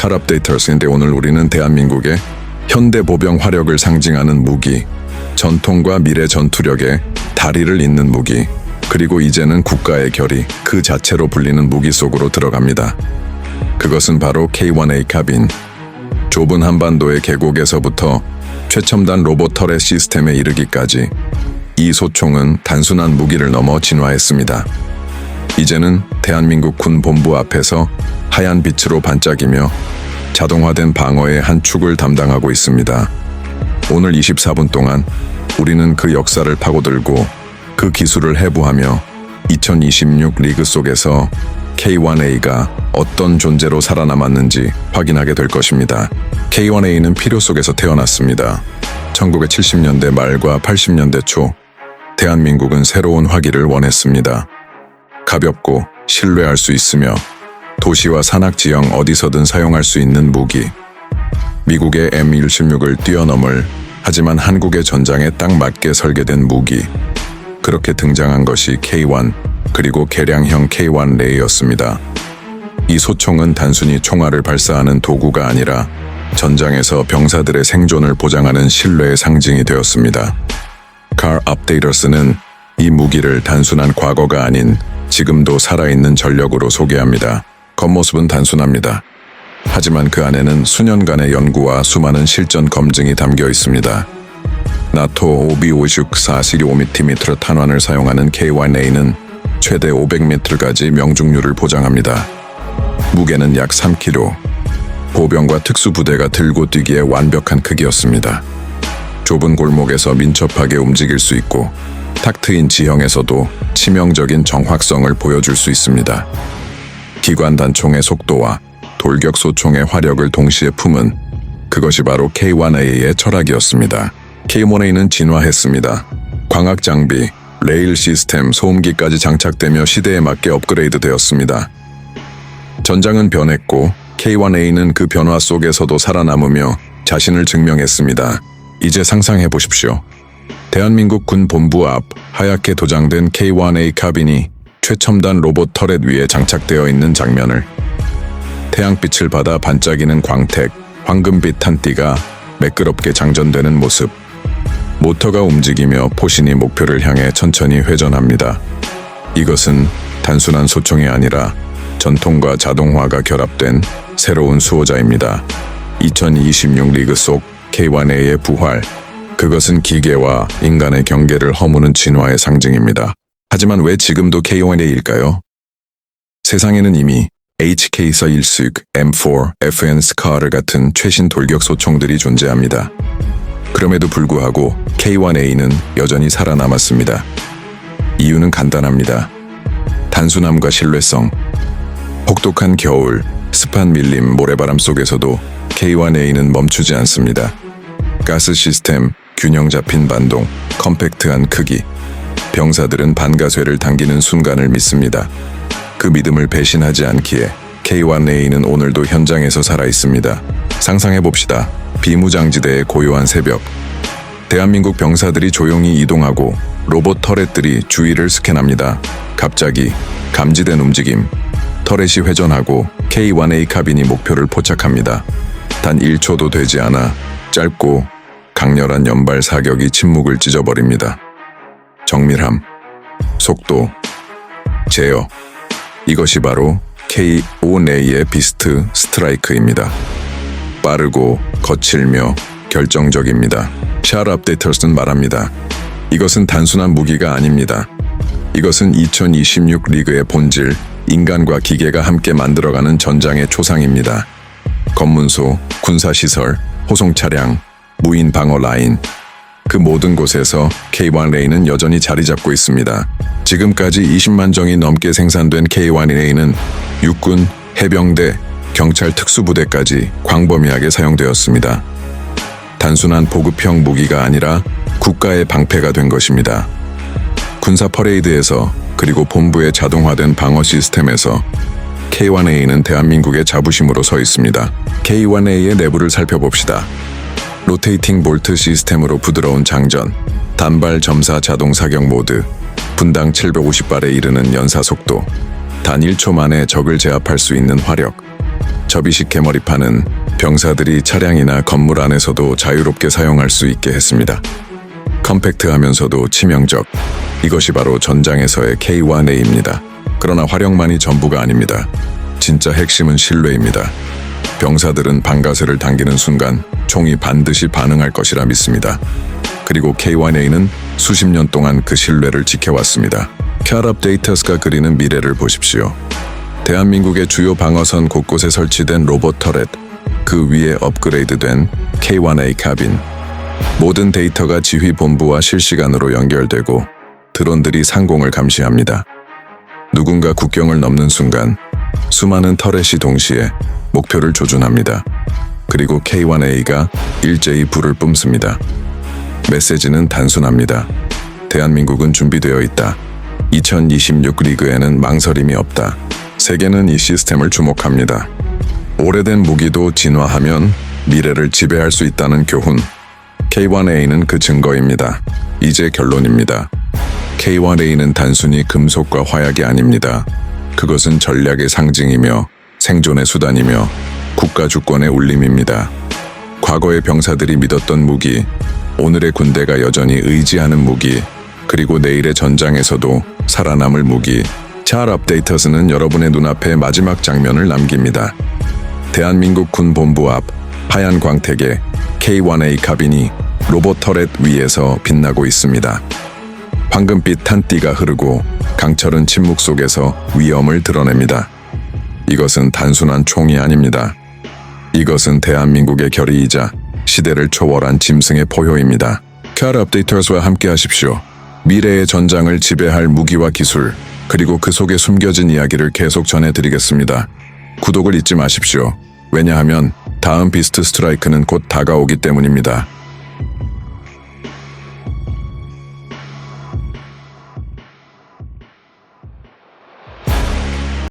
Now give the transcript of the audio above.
칼 업데이터스인데 오늘 우리는 대한민국의 현대 보병 화력을 상징하는 무기, 전통과 미래 전투력의 다리를 잇는 무기, 그리고 이제는 국가의 결의 그 자체로 불리는 무기 속으로 들어갑니다. 그것은 바로 K1A 카빈. 좁은 한반도의 계곡에서부터 최첨단 로봇 터렛 시스템에 이르기까지 이 소총은 단순한 무기를 넘어 진화했습니다. 이제는 대한민국 군 본부 앞에서 하얀 빛으로 반짝이며 자동화된 방어의 한 축을 담당하고 있습니다. 오늘 24분 동안 우리는 그 역사를 파고들고 그 기술을 해부하며 2026 리그 속에서 K1A가 어떤 존재로 살아남았는지 확인하게 될 것입니다. K1A는 필요 속에서 태어났습니다. 1970년대 말과 80년대 초 대한민국은 새로운 화기를 원했습니다. 가볍고 신뢰할 수 있으며 도시와 산악 지형 어디서든 사용할 수 있는 무기. 미국의 M116을 뛰어넘을 하지만 한국의 전장에 딱 맞게 설계된 무기. 그렇게 등장한 것이 K1 그리고 개량형 K1 레이였습니다. 이 소총은 단순히 총알을 발사하는 도구가 아니라 전장에서 병사들의 생존을 보장하는 신뢰의 상징이 되었습니다. 칼 업데이터스는 이 무기를 단순한 과거가 아닌 지금도 살아있는 전력으로 소개합니다. 겉모습은 단순합니다. 하지만 그 안에는 수년간의 연구와 수많은 실전 검증이 담겨 있습니다. 나토 OB56 4.5mm 탄환을 사용하는 K1A는 최대 500m까지 명중률을 보장합니다. 무게는 약 3kg. 보병과 특수부대가 들고 뛰기에 완벽한 크기였습니다. 좁은 골목에서 민첩하게 움직일 수 있고 탁 트인 지형에서도 치명적인 정확성을 보여줄 수 있습니다. 기관 단총의 속도와 돌격 소총의 화력을 동시에 품은 그것이 바로 K1A의 철학이었습니다. K1A는 진화했습니다. 광학 장비, 레일 시스템, 소음기까지 장착되며 시대에 맞게 업그레이드 되었습니다. 전장은 변했고 K1A는 그 변화 속에서도 살아남으며 자신을 증명했습니다. 이제 상상해 보십시오. 대한민국 군 본부 앞 하얗게 도장된 K1A 카빈이 최첨단 로봇 터렛 위에 장착되어 있는 장면을 태양빛을 받아 반짝이는 광택, 황금빛 탄띠가 매끄럽게 장전되는 모습. 모터가 움직이며 포신이 목표를 향해 천천히 회전합니다. 이것은 단순한 소총이 아니라 전통과 자동화가 결합된 새로운 수호자입니다. 2026 리그 속 K1A의 부활. 그것은 기계와 인간의 경계를 허무는 진화의 상징입니다. 하지만 왜 지금도 K1A일까요? 세상에는 이미 HK서 일식, M4, FN 스카를 같은 최신 돌격 소총들이 존재합니다. 그럼에도 불구하고 K1A는 여전히 살아남았습니다. 이유는 간단합니다. 단순함과 신뢰성. 혹독한 겨울, 습한 밀림, 모래바람 속에서도 K1A는 멈추지 않습니다. 가스 시스템, 균형 잡힌 반동, 컴팩트한 크기. 병사들은 반가쇠를 당기는 순간을 믿습니다. 그 믿음을 배신하지 않기에 K1A는 오늘도 현장에서 살아 있습니다. 상상해 봅시다. 비무장지대의 고요한 새벽. 대한민국 병사들이 조용히 이동하고 로봇 터렛들이 주위를 스캔합니다. 갑자기 감지된 움직임. 터렛이 회전하고 K1A 카빈이 목표를 포착합니다. 단 1초도 되지 않아 짧고 강렬한 연발 사격이 침묵을 찢어버립니다. 정밀함, 속도, 제어. 이것이 바로 K5네이의 비스트 스트라이크입니다. 빠르고 거칠며 결정적입니다. 샤르 업데이터스는 말합니다. 이것은 단순한 무기가 아닙니다. 이것은 2026 리그의 본질, 인간과 기계가 함께 만들어가는 전장의 초상입니다. 검문소, 군사시설, 호송 차량, 무인 방어 라인, 그 모든 곳에서 K1A는 여전히 자리 잡고 있습니다. 지금까지 20만 정이 넘게 생산된 K1A는 육군, 해병대, 경찰 특수부대까지 광범위하게 사용되었습니다. 단순한 보급형 무기가 아니라 국가의 방패가 된 것입니다. 군사 퍼레이드에서 그리고 본부의 자동화된 방어 시스템에서 K1A는 대한민국의 자부심으로 서 있습니다. K1A의 내부를 살펴봅시다. 로테이팅 볼트 시스템으로 부드러운 장전, 단발 점사 자동 사격 모드, 분당 750발에 이르는 연사 속도, 단 1초 만에 적을 제압할 수 있는 화력, 접이식 개머리판은 병사들이 차량이나 건물 안에서도 자유롭게 사용할 수 있게 했습니다. 컴팩트하면서도 치명적. 이것이 바로 전장에서의 K1A입니다. 그러나 활용만이 전부가 아닙니다. 진짜 핵심은 신뢰입니다. 병사들은 방가쇠를 당기는 순간 총이 반드시 반응할 것이라 믿습니다. 그리고 K1A는 수십 년 동안 그 신뢰를 지켜왔습니다. 캬럽 데이터스가 그리는 미래를 보십시오. 대한민국의 주요 방어선 곳곳에 설치된 로봇 터렛, 그 위에 업그레이드된 K1A 카빈. 모든 데이터가 지휘 본부와 실시간으로 연결되고 드론들이 상공을 감시합니다. 누군가 국경을 넘는 순간 수많은 터렛이 동시에 목표를 조준합니다. 그리고 K1A가 일제히 불을 뿜습니다. 메시지는 단순합니다. 대한민국은 준비되어 있다. 2026 리그에는 망설임이 없다. 세계는 이 시스템을 주목합니다. 오래된 무기도 진화하면 미래를 지배할 수 있다는 교훈. K1A는 그 증거입니다. 이제 결론입니다. K1A는 단순히 금속과 화약이 아닙니다. 그것은 전략의 상징이며 생존의 수단이며 국가 주권의 울림입니다. 과거의 병사들이 믿었던 무기, 오늘의 군대가 여전히 의지하는 무기, 그리고 내일의 전장에서도 살아남을 무기. 잘 업데이터스는 여러분의 눈앞에 마지막 장면을 남깁니다. 대한민국 군 본부 앞 하얀 광택에 K1A 카빈이 로봇 터렛 위에서 빛나고 있습니다. 황금빛 탄띠가 흐르고 강철은 침묵 속에서 위험을 드러냅니다. 이것은 단순한 총이 아닙니다. 이것은 대한민국의 결의이자 시대를 초월한 짐승의 포효입니다. car 업데이터스와 함께 하십시오. 미래의 전장을 지배할 무기와 기술, 그리고 그 속에 숨겨진 이야기를 계속 전해드리겠습니다. 구독을 잊지 마십시오. 왜냐하면 다음 비스트 스트라이크는 곧 다가오기 때문입니다.